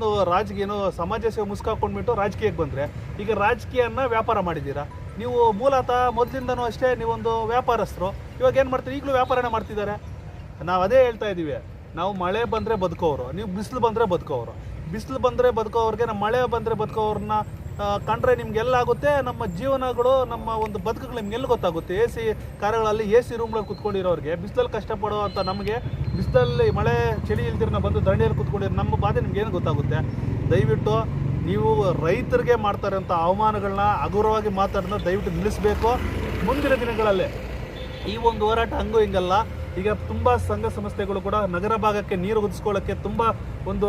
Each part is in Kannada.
ಒಂದು ರಾಜಕೀಯ ಸಮಾಜ ಸೇವೆ ಮುಸ್ಕಾಕೊಂಡ್ಬಿಟ್ಟು ರಾಜಕೀಯಕ್ಕೆ ಬಂದರೆ ಈಗ ರಾಜಕೀಯನ ವ್ಯಾಪಾರ ಮಾಡಿದ್ದೀರಾ? ನೀವು ಮೂಲತಃ ಮೊದಲಿಂದನೂ ಅಷ್ಟೇ ನೀವೊಂದು ವ್ಯಾಪಾರಸ್ಥರು. ಇವಾಗ ಏನು ಮಾಡ್ತೀರಿ? ಈಗಲೂ ವ್ಯಾಪಾರನೇ ಮಾಡ್ತಿದ್ದಾರೆ. ನಾವು ಅದೇ ಹೇಳ್ತಾ ಇದ್ದೀವಿ. ನಾವು ಮಳೆ ಬಂದರೆ ಬದುಕೋರು ನೀವು ಬಿಸಿಲು ಬಂದರೆ ಬದುಕೋರು ಬಿಸಿಲು ಬಂದರೆ ಬದುಕೋವ್ರಿಗೆ ನಮ್ಮ ಮಳೆ ಬಂದರೆ ಬದುಕೋವ್ರನ್ನ ಆ, ಕಂಡ್ರೆ ನಿಮ್ಗೆಲ್ಲ ಆಗುತ್ತೆ ನಮ್ಮ ಜೀವನಗಳು, ನಮ್ಮ ಒಂದು ಬದುಕುಗಳು ನಿಮ್ಗೆಲ್ಲ ಗೊತ್ತಾಗುತ್ತೆ? ಎ ಸಿ ಕಾರುಗಳಲ್ಲಿ ಎ ಸಿ ರೂಮ್ಗಳಲ್ಲಿ ಕುತ್ಕೊಂಡಿರೋರಿಗೆ, ಬಿಸಿಲಲ್ಲಿ ಕಷ್ಟಪಡೋ ಅಂತ ನಮಗೆ, ಬಿಸಿಲಲ್ಲಿ ಮಳೆ ಚಳಿ ಇಲ್ದಿರ ನಾವು ಬಂದು ದಂಡೆಯಲ್ಲಿ ಕುತ್ಕೊಂಡಿರೋ ನಮ್ಮ ಬಾಧೆ ನಿಮ್ಗೇನು ಗೊತ್ತಾಗುತ್ತೆ? ದಯವಿಟ್ಟು ನೀವು ರೈತರಿಗೆ ಮಾಡ್ತಾರಂಥ ಅವಮಾನಗಳನ್ನ ಹಗುರವಾಗಿ ಮಾತಾಡೋದನ್ನ ದಯವಿಟ್ಟು ನಿಲ್ಲಿಸಬೇಕು. ಮುಂದಿನ ದಿನಗಳಲ್ಲಿ ಈ ಒಂದು ಹೋರಾಟ ಹಂಗೂ ಹಿಂಗಲ್ಲ. ಈಗ ತುಂಬ ಸಂಘ ಸಂಸ್ಥೆಗಳು ಕೂಡ ನಗರ ಭಾಗಕ್ಕೆ ನೀರು ಒದಗಿಸ್ಕೊಳ್ಳೋಕ್ಕೆ ತುಂಬ ಒಂದು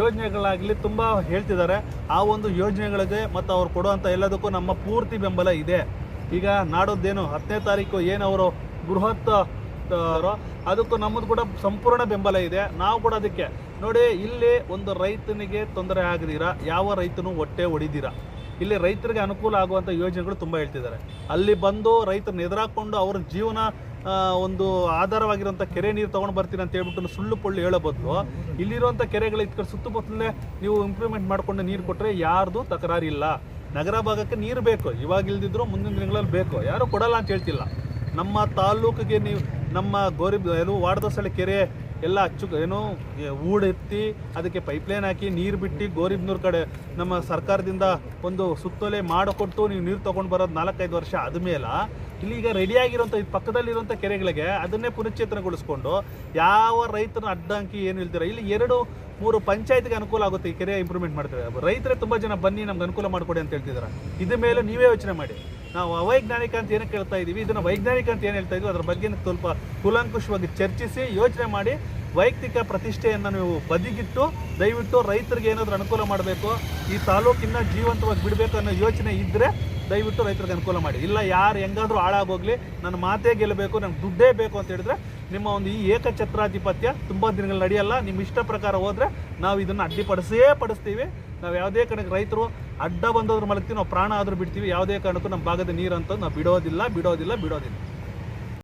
ಯೋಜನೆಗಳಾಗಲಿ ತುಂಬ ಹೇಳ್ತಿದ್ದಾರೆ. ಆ ಒಂದು ಯೋಜನೆಗಳಿಗೆ ಮತ್ತು ಅವ್ರು ಕೊಡುವಂಥ ಎಲ್ಲದಕ್ಕೂ ನಮ್ಮ ಪೂರ್ತಿ ಬೆಂಬಲ ಇದೆ. ಈಗ ನಾಡೋದೇನು ಹತ್ತನೇ ತಾರೀಕು ಏನು ಅವರು ಬೃಹತ್ ಅದಕ್ಕೂ ನಮ್ಮದು ಕೂಡ ಸಂಪೂರ್ಣ ಬೆಂಬಲ ಇದೆ. ನಾವು ಕೂಡ ಅದಕ್ಕೆ ನೋಡಿ, ಇಲ್ಲಿ ಒಂದು ರೈತನಿಗೆ ತೊಂದರೆ ಆಗದಿರ ಯಾವ ರೈತನು ಹೊಟ್ಟೆ ಹೊಡಿದಿರ ಇಲ್ಲಿ ರೈತರಿಗೆ ಅನುಕೂಲ ಆಗುವಂಥ ಯೋಜನೆಗಳು ತುಂಬ ಹೇಳ್ತಿದ್ದಾರೆ. ಅಲ್ಲಿ ಬಂದು ರೈತರನ್ನ ಎದುರಾಕೊಂಡು ಅವ್ರ ಜೀವನ ಒಂದು ಆಧಾರವಾಗಿರುವಂಥ ಕೆರೆ ನೀರು ತೊಗೊಂಡು ಬರ್ತೀನಿ ಅಂತ ಹೇಳ್ಬಿಟ್ಟು ಸುಳ್ಳು ಪೊಳ್ಳು ಹೇಳೋ ಬದಲು ಇಲ್ಲಿರುವಂಥ ಕೆರೆಗಳ ಸುತ್ತಮುತ್ತಲೇ ನೀವು ಇಂಪ್ರೂವ್ಮೆಂಟ್ ಮಾಡಿಕೊಂಡು ನೀರು ಕೊಟ್ಟರೆ ಯಾರ್ದು ತಕರಾರಿಲ್ಲ. ನಗರ ಭಾಗಕ್ಕೆ ನೀರು ಬೇಕು, ಇವಾಗ ಇಲ್ದಿದ್ರು ಮುಂದಿನ ದಿನಗಳಲ್ಲಿ ಬೇಕು, ಯಾರು ಕೊಡಲ್ಲ ಅಂತ ಹೇಳ್ತಿಲ್ಲ. ನಮ್ಮ ತಾಲೂಕಿಗೆ ನೀವು, ನಮ್ಮ ಗೋರಿ ವಾಡದಸಳೆ ಕೆರೆ ಎಲ್ಲ ಅಚ್ಚು ಏನು ಊಡೆತ್ತಿ ಅದಕ್ಕೆ ಪೈಪ್ಲೈನ್ ಹಾಕಿ ನೀರು ಬಿಟ್ಟು ಗೋರಿಬ್ನೂರು ಕಡೆ ನಮ್ಮ ಸರ್ಕಾರದಿಂದ ಒಂದು ಸುತ್ತೋಲೆ ಮಾಡಿಕೊಟ್ಟು ನೀವು ನೀರು ತೊಗೊಂಡು ಬರೋದು ನಾಲ್ಕೈದು ವರ್ಷ ಆದಮೇಲೆ ಇಲ್ಲಿ ಈಗ ರೆಡಿಯಾಗಿರೋಂಥ ಈ ಪಕ್ಕದಲ್ಲಿರುವಂಥ ಕೆರೆಗಳಿಗೆ ಅದನ್ನೇ ಪುನಶ್ಚೇತನಗೊಳಿಸ್ಕೊಂಡು ಯಾವ ರೈತನ ಅಡ್ಡಂಕಿ ಏನು ಇಲ್ದಿರ, ಇಲ್ಲಿ ಎರಡು, ಮೂರು ಪಂಚಾಯತ್ಗೆ ಅನುಕೂಲ ಆಗುತ್ತೆ ಈ ಕೆರೆ ಇಂಪ್ರೂವ್ಮೆಂಟ್ ಮಾಡ್ತಾರೆ ರೈತರೇ ತುಂಬ ಜನ ಬನ್ನಿ, ನಮ್ಗೆ ಅನುಕೂಲ ಮಾಡಿಕೊಡಿ ಅಂತ ಹೇಳ್ತಿದ್ದಾರೆ ಇದ್ರ ಮೇಲೆ ನೀವೇ ಯೋಚನೆ ಮಾಡಿ. ನಾವು ಅವೈಜ್ಞಾನಿಕ ಅಂತ ಏನಕ್ಕೆ ಹೇಳ್ತಾ ಇದ್ದೀವಿ ಇದನ್ನು ವೈಜ್ಞಾನಿಕ ಅಂತ ಏನು ಹೇಳ್ತಾ ಇದ್ವಿ? ಅದರ ಬಗ್ಗೆ ಸ್ವಲ್ಪ ಕುಲಂಕುಷವಾಗಿ ಚರ್ಚಿಸಿ, ಯೋಚನೆ ಮಾಡಿ, ವೈಯಕ್ತಿಕ ಪ್ರತಿಷ್ಠೆಯನ್ನು ನೀವು ಬದಿಗಿಟ್ಟು, ದಯವಿಟ್ಟು ರೈತರಿಗೆ ಏನಾದರೂ ಅನುಕೂಲ ಮಾಡಬೇಕು, ಈ ತಾಲೂಕಿನ ಜೀವಂತವಾಗಿ ಬಿಡಬೇಕು ಅನ್ನೋ ಯೋಚನೆ ಇದ್ದರೆ ದಯವಿಟ್ಟು ರೈತರಿಗೆ ಅನುಕೂಲ ಮಾಡಿ. ಇಲ್ಲ ಯಾರು ಹೆಂಗಾದರೂ ಹಾಳಾಗೋಗ್ಲಿ ನನ್ನ ಮಾತೇ ಗೆಲ್ಲಬೇಕು ನನಗೆ ದುಡ್ಡೇ ಬೇಕು ಅಂತ ಹೇಳಿದ್ರೆ ನಿಮ್ಮ ಒಂದು ಈ ಏಕಛತ್ರಾಧಿಪತ್ಯ ತುಂಬ ದಿನಗಳು ನಡೆಯಲ್ಲ. ನಿಮ್ಮ ಇಷ್ಟ ಪ್ರಕಾರ ಹೋದರೆ ನಾವು ಇದನ್ನು ಅಡ್ಡಿಪಡಿಸೇ ಪಡಿಸ್ತೀವಿ. ನಾವು ಯಾವುದೇ ಕಾರಣಕ್ಕೆ ರೈತರು ಅಡ್ಡ ಬಂದೋದ್ರ ಮಲಗ್ತೀವಿ ನಾವು ಪ್ರಾಣ ಆದರೂ ಬಿಡ್ತೀವಿ. ಯಾವುದೇ ಕಾರಣಕ್ಕೂ ನಮ್ಮ ಭಾಗದ ನೀರು ಅಂತ ನಾವು ಬಿಡೋದಿಲ್ಲ ಬಿಡೋದಿಲ್ಲ ಬಿಡೋದಿಲ್ಲ.